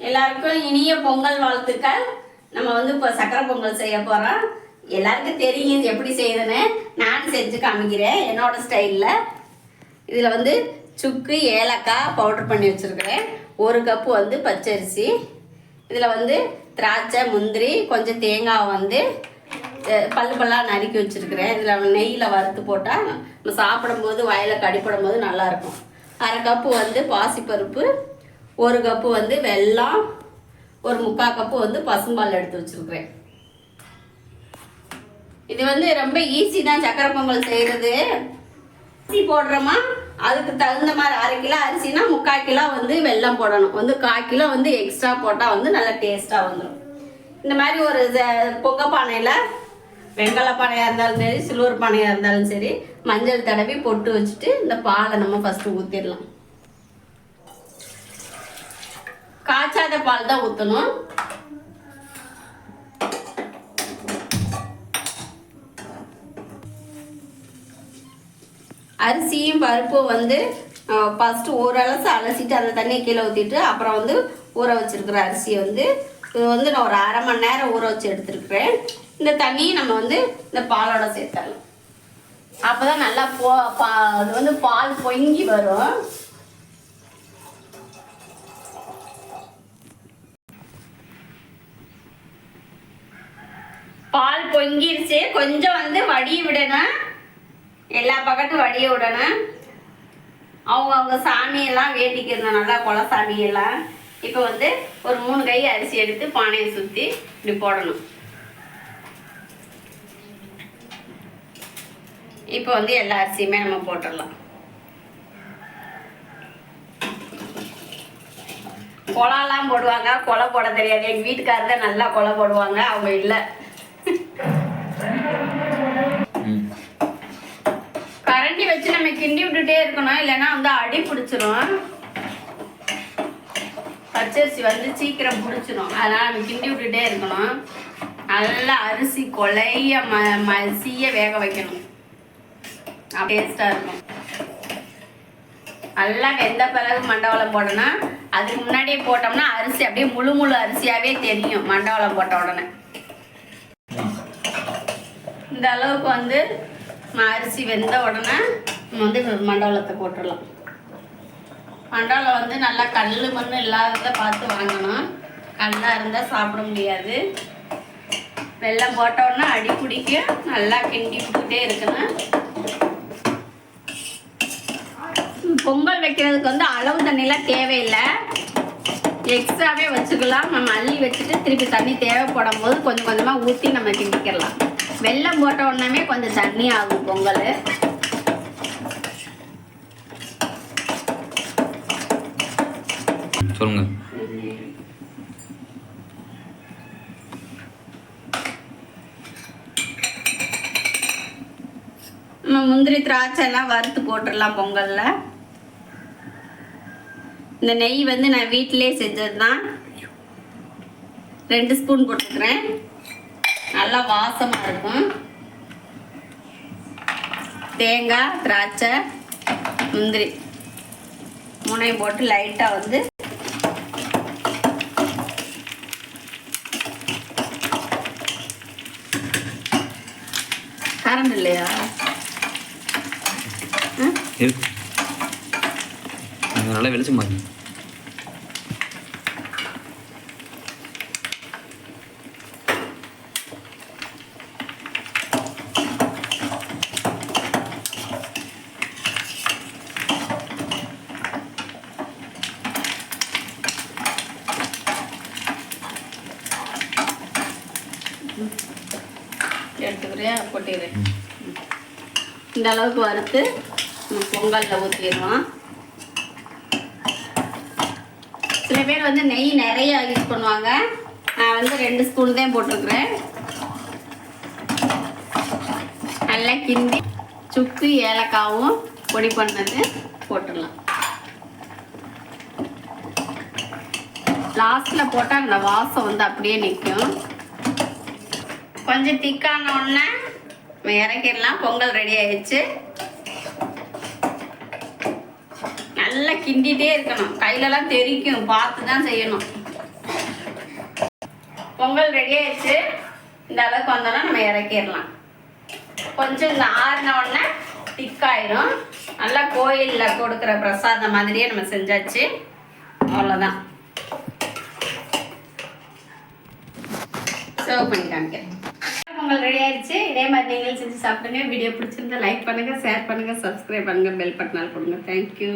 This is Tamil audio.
எல்லாருக்கும் இனிய பொங்கல் வாழ்த்துக்கள். நம்ம வந்து இப்போ சக்கரை பொங்கல் செய்ய போகிறோம் எல்லாருக்கும் தெரியும் இது எப்படி செய்யுதுன்னு நான் செஞ்சு காமிக்கிறேன் என்னோட ஸ்டைலில். இதில் வந்து சுக்கு ஏலக்காய் பவுடர் பண்ணி வச்சுருக்கிறேன். ஒரு கப்பு வந்து பச்சரிசி. இதில் வந்து திராட்சை முந்திரி கொஞ்சம் தேங்காய் வந்து பல்லு பல்லாக நறுக்கி வச்சுருக்கிறேன். இதில் நெய்யில் வறுத்து போட்டால் நம்ம சாப்பிடும்போது வயலில் கடிப்படும் போது நல்லாயிருக்கும் அரை கப்பு வந்து பாசிப்பருப்பு. ஒரு கப்பு வந்து வெல்லம் ஒரு முக்கால் கப்பு வந்து பசும்பால் எடுத்து வச்சுருக்கிறேன். இது வந்து ரொம்ப ஈஸி தான் சக்கரை பொங்கல் செய்கிறது அரிசி போடுறோமா? அதுக்கு தகுந்த மாதிரி அரை கிலோ அரிசினா முக்கால் கிலோ வந்து வெல்லம் போடணும். வந்து கால் கிலோ வந்து எக்ஸ்ட்ரா போட்டால் வந்து நல்லா டேஸ்ட்டாக வந்துடும் இந்த மாதிரி ஒரு பொங்க பானையில் வெங்கல பானையாக இருந்தாலும் சரி சில்வர் பானையாக இருந்தாலும் சரி மஞ்சள் தடவி பொட்டு வச்சுட்டு இந்த பாலை நம்ம ஃபஸ்ட்டு ஊற்றிடலாம் காய்ச்சாத பால் தான் ஊற்றணும் அரிசியும் பருப்பும் வந்து ஃபஸ்ட்டு ஓரளவு அலசிட்டு அந்த தண்ணியை கீழே ஊற்றிட்டு அப்புறம் வந்து ஊற வச்சிருக்கிற அரிசியை வந்து இது வந்து நான் ஒரு அரை மணி நேரம் ஊற வச்சு எடுத்துருக்குறேன். இந்த தண்ணியை நம்ம வந்து இந்த பாலோட சேர்த்தரலாம் அப்போ தான் நல்லா போ பா அது வந்து பால் பொங்கி வரும். பால் பொங்கிருச்சு. கொஞ்சம் வந்து வடிய விடணும் எல்லா பக்கத்தும் வடிய விடணும் அவங்க அவங்க சாமியெல்லாம் வேண்டிக்கிறணும் நல்லா குல சாமியெல்லாம் இப்போ வந்து ஒரு மூணு கை அரிசி எடுத்து பானையை சுற்றி இப்படி போடணும். இப்போ வந்து எல்லா அரிசியுமே நம்ம போட்டுடலாம். குளம்லாம் போடுவாங்க. கொலை போட தெரியாது. எங்கள் வீட்டுக்காரர் தான் நல்லா கொலை போடுவாங்க. அவங்க இல்லை ம் கரண்டி வச்சு நம்ம கிண்டி விட்டுட்டே இருக்கணும் இல்லைன்னா வந்து அடி பிடிச்சிரும். பச்சரிசி வந்து சீக்கிரம் பிடிச்சிரும். அதனால நம்ம கிண்டி விட்டுட்டே இருக்கணும். நல்லா அரிசி கொலைய ம மசிய வேக வைக்கணும். டேஸ்டாக இருக்கும். நல்லா வெந்த பிறகு மண்டவளம் போடணும் அதுக்கு முன்னாடியே போட்டோம்னா அரிசி அப்படியே முழு முழு அரிசியாகவே தெரியும் மண்டவளம் போட்ட உடனே. இந்த அளவுக்கு வந்து அரிசி வெந்த உடனே நம்ம வந்து மண்டவளத்தை போட்டுடலாம். மண்டவளம் வந்து நல்லா கல் மண் இல்லாததை பார்த்து வாங்கணும். கல்லாக இருந்தால் சாப்பிட முடியாது. வெள்ளம் போட்டோன்னா அடி பிடிக்கும் நல்லா கிண்டி விட்டுட்டே இருக்கணும். பொங்கல் வைக்கிறதுக்கு வந்து அளவு தண்ணிலாம் தேவையில்லை. எக்ஸ்ட்ராவே வச்சுக்கலாம். நம்ம அள்ளி வச்சுட்டு திருப்பி தண்ணி தேவைப்படும் போது கொஞ்சம் கொஞ்சமாக ஊற்றி நம்ம கிண்டிக்கிடலாம் வெள்ளம் போட்ட உடனே கொஞ்சம் தண்ணி ஆகும் பொங்கல். சொல்லுங்க. முந்திரி திராட்சை எல்லாம் வறுத்து போட்டுடலாம் பொங்கலில். இந்த நெய் வந்து நான் வீட்டிலே செஞ்சது தான் ரெண்டு ஸ்பூன் போட்டுக்கிறேன். நல்லா வாசமாக இருக்கும். தேங்காய் திராட்சை முந்திரி. மூணையும் போட்டு லைட்டாக வந்து கரண்ட் இல்லையா இருக்கு இது நல்லா வெளிச்சமா எடுத்துக்கிறேன் கொட்டிடுறேன். இந்த அளவுக்கு வறுத்து பொங்கலில் ஊற்றிடுவோம் சில பேர் வந்து நெய் நிறைய யூஸ் பண்ணுவாங்க. நான் வந்து ரெண்டு ஸ்பூன் தான் போட்டிருக்கிறேன். நல்லா கிண்டி சுக்கு ஏலக்காவும் பொடி பண்ணது போட்டுடலாம். லாஸ்ட்டில் போட்டால் அந்த வாசம் வந்து அப்படியே நிற்கும். கொஞ்சம் திக்கான உடனே நம்ம இறக்கிடலாம். பொங்கல் ரெடி ஆயிடுச்சு. நல்லா கிண்டிகிட்டே இருக்கணும். கையிலலாம் தெரிக்கும். பார்த்து தான் செய்யணும். பொங்கல் ரெடி ஆயிடுச்சு. இந்த அளவுக்கு வந்தோன்னா நம்ம இறக்கிடலாம். கொஞ்சம் இந்த ஆறின உடனே திக்காயிரும். நல்லா கோயிலில் கொடுக்குற பிரசாதம் மாதிரியே நம்ம செஞ்சாச்சு. அவ்வளோதான் சர்வ் பண்ணி காமிக்கிறேன். உங்களுக்கு ரெடி ஆயிடுச்சு இதே மாதிரி நீங்களும் செஞ்சு சாப்பிடுங்க. வீடியோ பிடிச்சிருந்தா லைக் பண்ணுங்க ஷேர் பண்ணுங்கள் சப்ஸ்கிரைப் பண்ணுங்கள் பெல் பட்டனால் கொடுங்க. தேங்க்யூ